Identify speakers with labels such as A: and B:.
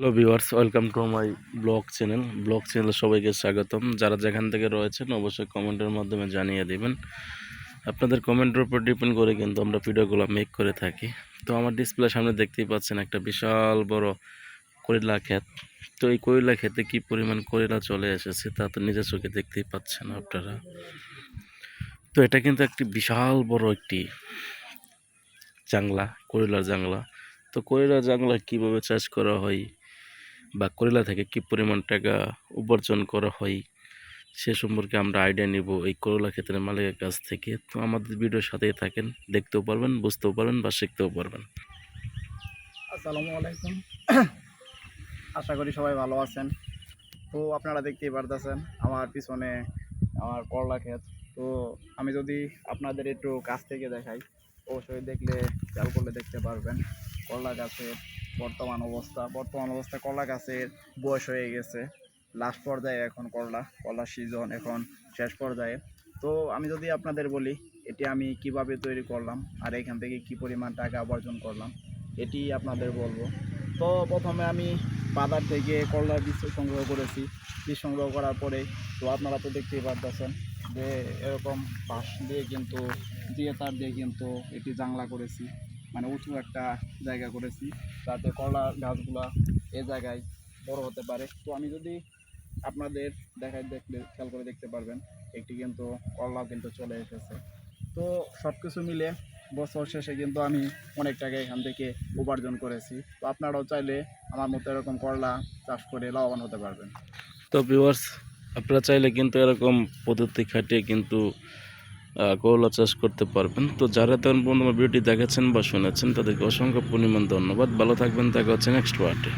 A: Hello viewers welcome to my blog channel blog চ্যানেলে সবাইকে স্বাগতম। যারা যেখান থেকে রয়েছেন, অবশ্যই কমেন্টের মাধ্যমে জানিয়ে দেবেন। আপনাদের কমেন্টের উপর ডিপেন্ড করে কিন্তু আমরা ভিডিওগুলো মেক করে থাকি। তো আমার ডিসপ্লে সামনে দেখতেই পাচ্ছেন একটা বিশাল বড় কয়লা ক্ষেত। তো এই কয়লা ক্ষেতে কি পরিমাণ কয়লা চলে এসেছে, তা তো নিজের চোখে দেখতেই পাচ্ছেন আপনারা। তো এটা কিন্তু একটি বিশাল বড় একটি জাংলা, কয়লার জাংলা। তো কয়লা জাংলা কীভাবে চাষ করা হয় বা কয়লা থেকে কি পরিমাণ টাকা উপার্জন করা হয়, সে সম্পর্কে আমরা আইডিয়া নিব এই করলা ক্ষেত্রের মালিকের কাছ থেকে। তো আমাদের ভিডিওর সাথেই থাকেন, দেখতেও পারবেন, বুঝতেও পারবেন বা শিখতেও পারবেন।
B: আসসালামু আলাইকুম। আশা করি সবাই ভালো আছেন। তো আপনারা দেখতেই পারতেছেন আমার পিছনে আমার করলা ক্ষেত। তো আমি যদি আপনাদের একটু কাছ থেকে দেখাই, অবশ্যই দেখলে, খেয়াল করলে দেখতে পারবেন করলা গাছের বর্তমান অবস্থা বর্তমান অবস্থা কলা গাছের বয়স হয়ে গেছে। লাস্ট পর্যায়ে এখন করলা করলা সিজন এখন শেষ পর্যায়ে। তো আমি যদি আপনাদের বলি, এটি আমি কীভাবে তৈরি করলাম আর এখান থেকে কি পরিমাণ টাকা উপার্জন করলাম, এটি আপনাদের বলব। তো প্রথমে আমি বাজার থেকে করলার বীজ সংগ্রহ করেছি। বীজ সংগ্রহ করার পরে, তো আপনারা তো দেখতেই পারতেছেন যে এরকম বাঁশ দিয়ে কিন্তু, দিয়ে তার দিয়ে কিন্তু এটি জাংলা করেছি। মানে উঁচু একটা জায়গা করেছি। যাতে করলা গাছগুলা এ জায়গায় বড় হতে পারে। তো আমি যদি আপনাদের দেখায় দেখলে, খেয়াল করে দেখতে পারবেন, একটি কিন্তু করলাও কিন্তু চলে এসেছে। তো সব কিছু মিলে বছর শেষে কিন্তু আমি অনেক টাকা এখান থেকে উপার্জন করেছি। তো আপনারাও চাইলে আমার মতো এরকম করলা চাষ করে লাভবান হতে পারবেন।
A: তো ভিউয়ার্স আপনারা চাইলে কিন্তু এরকম পদ্ধতি খাটিয়ে কিন্তু করলা চাষ করতে পারবেন। তো যারা তখন পর্যন্ত আমার ভিডিওটি দেখেছেন বা শুনেছেন, তাদেরকে অসংখ্য পরিমাণ ধন্যবাদ। ভালো থাকবেন, দেখা হচ্ছে নেক্সট পার্টে